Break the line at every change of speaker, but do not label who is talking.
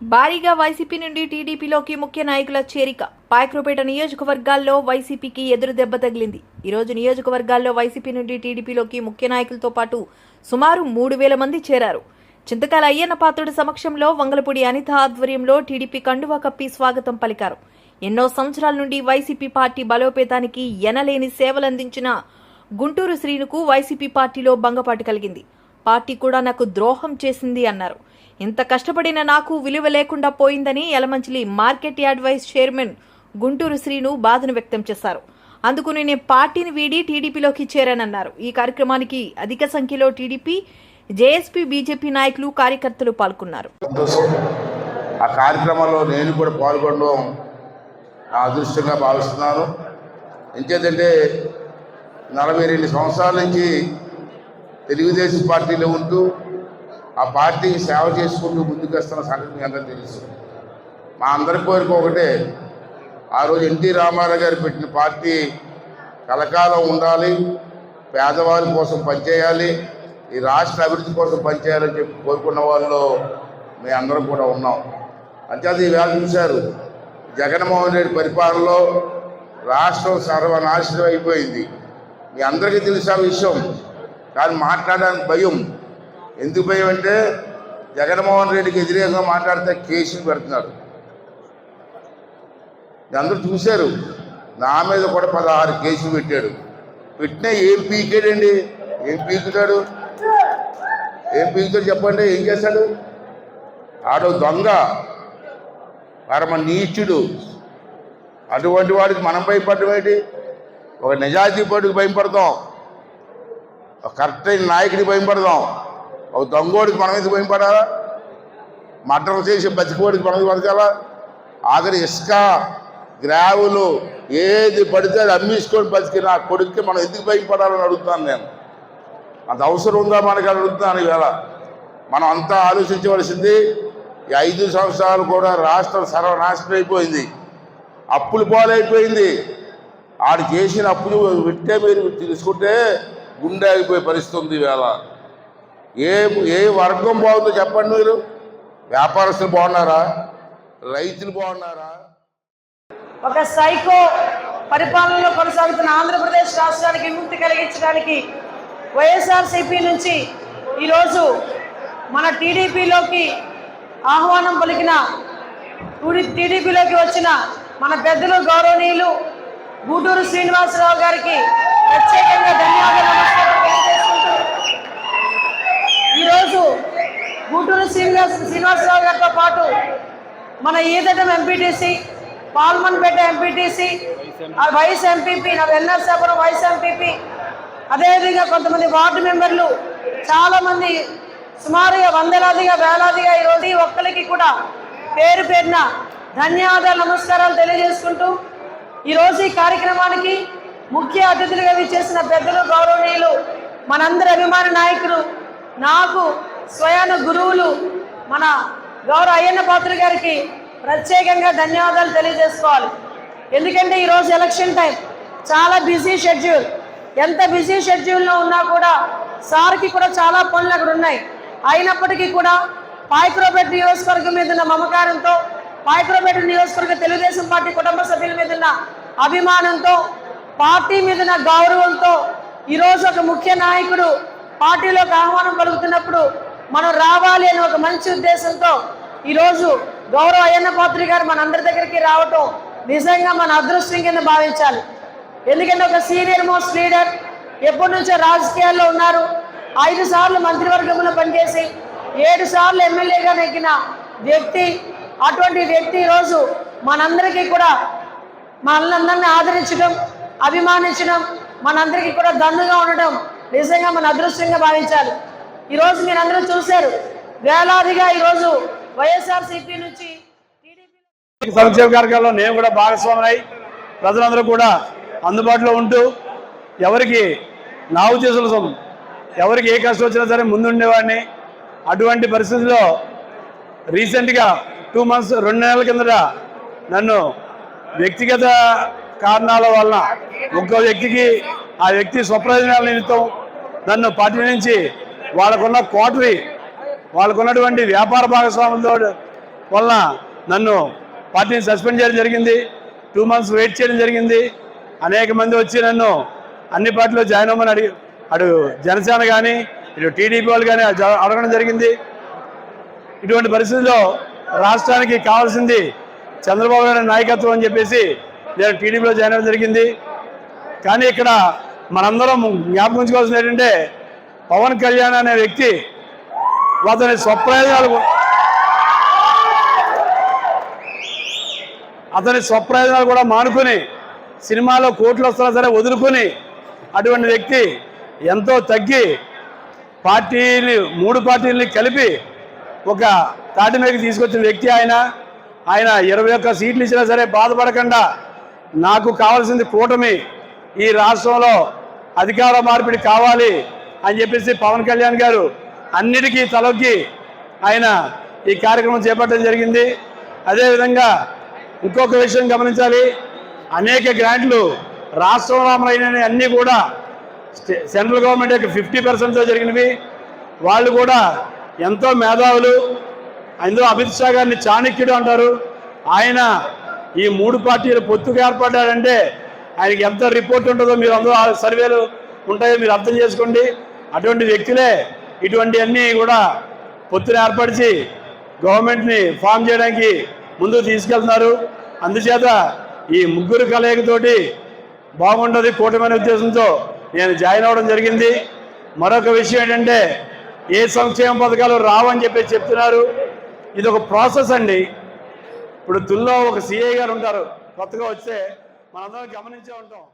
భారీగా వైసీపీ నుండి టీడీపీలోకి ముఖ్య నాయకుల చేరిక. పాయక్రోపేట నియోజకవర్గాల్లో వైసీపీకి ఎదురు దెబ్బ తగిలింది. ఈరోజు నియోజకవర్గాల్లో వైసీపీ నుండి టీడీపీలోకి ముఖ్య నాయకులతో పాటు సుమారు మూడు వేల మంది చేరారు. చింతకాల అయ్యన్న పాత్రుడి సమక్షంలో వంగలపూడి అనిత ఆధ్వర్యంలో టీడీపీ కండువా కప్పి స్వాగతం పలికారు. ఎన్నో సంవత్సరాల నుండి వైసీపీ పార్టీ బలోపేతానికి ఎనలేని సేవలందించిన గుంటూరు శ్రీనుకు వైసీపీ పార్టీలో భంగపాటు కలిగింది. పార్టీ కూడా నాకు ద్రోహం చేసింది అన్నారు. ఇంత కష్టపడిన నాకు విలువ లేకుండా పోయిందని Yalamanchili market yard vice chairman Guntur Srinu బాధను వ్యక్తం చేశారు. అందుకు నేను పార్టీని వీడి టీడీపీలోకి చేరానన్నారు. ఈ కార్యక్రమానికి అధిక సంఖ్యలో టీడీపీ జేఎస్పీ బీజేపీ నాయకులు కార్యకర్తలు పాల్గొన్నారు.
ఆ కార్యక్రమంలో నేను కూడా పాల్గొనడం నా అదృష్టంగా భావిస్తున్నాను. ఇంకేదంటే నలభై రెండు సంవత్సరాల నుంచి తెలుగుదేశం పార్టీలో ఉంటూ ఆ పార్టీకి సేవ చేసుకుంటూ ముందుకు వస్తున్న సంగతి మీ అందరికీ తెలుసు. మా అందరి కోరిక ఒకటే ఆ రోజు ఎన్టీ రామారావు గారు పెట్టిన పార్టీ కలకాలం ఉండాలి పేదవారి కోసం పనిచేయాలి ఈ రాష్ట్ర అభివృద్ధి కోసం పనిచేయాలని చెప్పి కోరుకున్న వాళ్ళు మీ అందరం కూడా ఉన్నాం. అంతేది ఈవేళ చూశారు. జగన్మోహన్ రెడ్డి పరిపాలనలో రాష్ట్రం సర్వనాశనం అయిపోయింది. మీ అందరికీ తెలుసు ఆ విషయం. కానీ మాట్లాడడానికి భయం. ఎందుకు భయమంటే జగన్మోహన్ రెడ్డికి వ్యతిరేకంగా మాట్లాడితే కేసులు పెడుతున్నారు. అందరూ చూశారు. నా మీద కూడా పదహారు కేసులు పెట్టాడు. పెట్టినా ఏం పీకాడండి? ఏం పీకుతాడు? ఏం పీకుతాడు చెప్పండి? ఏం చేశాడు ఆడో దొంగ. పరమ నీచుడు అటువంటి వాడికి మనం భయపడడం ఏంటి? ఒక నిజాయితీ పడికి భయపడతాం. ఒక కరెక్ట్ అయిన నాయకుడికి భయపడదాం ఒక దొంగోడికి మనం ఎందుకు భయపడాలా మర్డర్ చేసి బతికోడికి మనం బతకాలా ఆఖరి ఇసుక గ్రావులు ఏది పడితే అది అమ్మేసుకొని బతికి నా కొడుక్కి మనం ఎందుకు భయపడాలని అడుగుతాను నేను? అంత అవసరం ఉందా మనకి అని అడుగుతున్నాను ఈవేళ. మనం అంతా ఆలోచించవలసింది ఈ ఐదు సంవత్సరాలు కూడా రాష్ట్రం సర్వనాశనం అయిపోయింది. అప్పులు పాలైపోయింది. ఆడు చేసిన అప్పులు విట్టే మీరు తీసుకుంటే గుండె ఆగిపోయే పరిస్థితి ఉంది ఈవేళ. ఏ ఏ వర్గం బాగుందో చెప్పండి మీరు. వ్యాపారస్తులు బాగున్నారా? రైతులు బాగున్నారా?
ఒక సైకో పరిపాలనలో కొనసాగుతున్న ఆంధ్రప్రదేశ్ రాష్ట్రానికి విముక్తి కలిగించడానికి వైఎస్ఆర్సీపీ నుంచి ఈరోజు మన టీడీపీలోకి ఆహ్వానం పలికిన టీడీపీలోకి వచ్చిన మన పెద్దలు గౌరవనీయులు గూటూరు శ్రీనివాసరావు గారికి ప్రత్యేకంగా ధన్యవాదాలు. నమస్కారం ఈరోజు గుంటూరు శ్రీనివాస శ్రీనివాసరావు గారితో పాటు మన Edatam MPTC Palmanpeta MPTC vice MPP నా వెన్నర్సాపురం వైస్ ఎంపీపీ అదేవిధంగా కొంతమంది వార్డు మెంబర్లు చాలామంది సుమారుగా వందలాదిగా వేలాదిగా ఈరోజు ఒక్కరికి కూడా పేరు పేరున ధన్యవాదాలు నమస్కారాలు తెలియజేసుకుంటూ ఈరోజు ఈ కార్యక్రమానికి ముఖ్య అతిథులుగా విచ్చేసిన పెద్దలు గౌరవనీయులు మనందరి అభిమాన నాయకులు నాకు స్వయాన గురువులు మన గౌరవ అయ్యన్న పాత్ర గారికి ప్రత్యేకంగా ధన్యవాదాలు తెలియజేసుకోవాలి. ఎందుకంటే ఈరోజు ఎలక్షన్ టైం. చాలా బిజీ షెడ్యూల్. ఎంత బిజీ షెడ్యూల్లో ఉన్నా కూడా సార్కి కూడా చాలా పనులు అక్కడ ఉన్నాయి. అయినప్పటికీ కూడా పాయక్రోపేట నియోజకవర్గం మీద ఉన్న మమకారంతో పాయక్రోపేట నియోజకవర్గ తెలుగుదేశం పార్టీ కుటుంబ సభ్యుల మీద ఉన్న అభిమానంతో పార్టీ మీద ఉన్న గౌరవంతో ఈరోజు ఒక ముఖ్య నాయకుడు పార్టీలోకి ఆహ్వానం కలుగుతున్నప్పుడు మనం రావాలి అనే ఒక మంచి ఉద్దేశంతో ఈరోజు గౌరవ అయ్యన్న పాత్రి గారు మనందరి దగ్గరికి రావటం నిజంగా మన అదృష్టం కింద భావించాలి. ఎందుకంటే ఒక సీనియర్ మోస్ట్ లీడర్ ఎప్పటి నుంచో రాజకీయాల్లో ఉన్నారు. ఐదు సార్లు మంత్రివర్గంలో పనిచేసి ఏడు సార్లు ఎమ్మెల్యేగా నెగ్గిన వ్యక్తి అటువంటి వ్యక్తి ఈరోజు మనందరికీ కూడా మనందరినీ ఆదరించడం అభిమానించడం మనందరికీ కూడా దన్నుగా ఉండడం నిజంగా మన అదృష్టంగా భావించాలి. ఈరోజు మీరు అందరూ చూశారు. వేలాదిగా ఈరోజు వైఎస్ఆర్సీపీ నుంచి
సంక్షేమ కార్యక్రమంలో నేను కూడా భాగస్వామి ప్రజలందరూ కూడా అందుబాటులో ఉంటూ ఎవరికి నా ఉద్దేశం ఎవరికి ఏ కష్టం వచ్చినా సరే ముందుండేవాడిని. అటువంటి పరిస్థితుల్లో రీసెంట్గా టూ మంత్స్ రెండు నెలల కిందట నన్ను వ్యక్తిగత కారణాల వలన ఒక్కో వ్యక్తికి ఆ వ్యక్తి స్వప్రయోజనాల నిమిత్తం నన్ను పార్టీ నుంచి వాళ్ళకున్న కోటరీ వాళ్ళకున్నటువంటి వ్యాపార భాగస్వాములతో వలన నన్ను పార్టీని సస్పెండ్ చేయడం జరిగింది. టూ మంత్స్ వెయిట్ చేయడం జరిగింది. అనేక మంది వచ్చి నన్ను అన్ని పార్టీలో జాయిన్ అవ్వమని అడిగి అటు జనసేన కానీ ఇటు టీడీపీ వాళ్ళు కానీ అడగడం జరిగింది. ఇటువంటి పరిస్థితుల్లో రాష్ట్రానికి కావాల్సింది చంద్రబాబు నాయుడు నాయకత్వం అని చెప్పేసి నేను టీడీపీలో జాయిన్ అవ్వడం జరిగింది. కానీ ఇక్కడ మనందరం జ్ఞాపకం ఉంచుకోవాల్సింది ఏంటంటే పవన్ కళ్యాణ్ అనే వ్యక్తి అతని స్వప్రయోజనాలు అతని స్వప్రయోజనాలు కూడా మానుకొని సినిమాలో కోట్లు వస్తున్నా సరే వదులుకొని అటువంటి వ్యక్తి ఎంతో తగ్గి పార్టీని మూడు పార్టీలని కలిపి ఒక తాటి మీదకి తీసుకొచ్చిన వ్యక్తి ఆయన. ఆయన ఇరవై ఒక్క సీట్లు ఇచ్చినా సరే బాధపడకుండా నాకు కావాల్సింది కూటమి. ఈ రాష్ట్రంలో అధికార మార్పిడి కావాలి అని చెప్పేసి పవన్ కళ్యాణ్ గారు అన్నిటికీ తలొక్కి ఆయన ఈ కార్యక్రమం చేపట్టడం జరిగింది. అదేవిధంగా ఇంకొక విషయం గమనించాలి. అనేక గ్రాంట్లు రాష్ట్రంలో అమలైన అన్నీ కూడా స్టే- సెంట్రల్ గవర్నమెంట్ యొక్క ఫిఫ్టీ పర్సెంట్తో జరిగినవి. వాళ్ళు కూడా ఎంతో మేధావులు. అందులో అమిత్ షా గారిని చాణక్యుడు అంటారు. ఆయన ఈ మూడు పార్టీలు పొత్తుగా ఏర్పడ్డాడంటే ఆయనకి ఎంత రిపోర్ట్ ఉంటుందో మీరు అందరూ ఆ సర్వేలు ఉంటాయో మీరు అర్థం చేసుకోండి. అటువంటి వ్యక్తులే ఇటువంటి అన్నీ కూడా పొత్తులు ఏర్పరిచి గవర్నమెంట్ని ఫామ్ చేయడానికి ముందుకు తీసుకెళ్తున్నారు. అందుచేత ఈ ముగ్గురు కలయికతోటి బాగుండదు కూటమి ఉద్దేశంతో నేను జాయిన్ అవ్వడం జరిగింది. మరొక విషయం ఏంటంటే ఏ సంక్షేమ పథకాలు రావని చెప్పి చెప్తున్నారు. ఇది ఒక ప్రాసెస్ అండి. ఇప్పుడు తుల్లో ఒక సిఐ గారు ఉంటారు. కొత్తగా వస్తే మనందరం గమనించే ఉంటాం.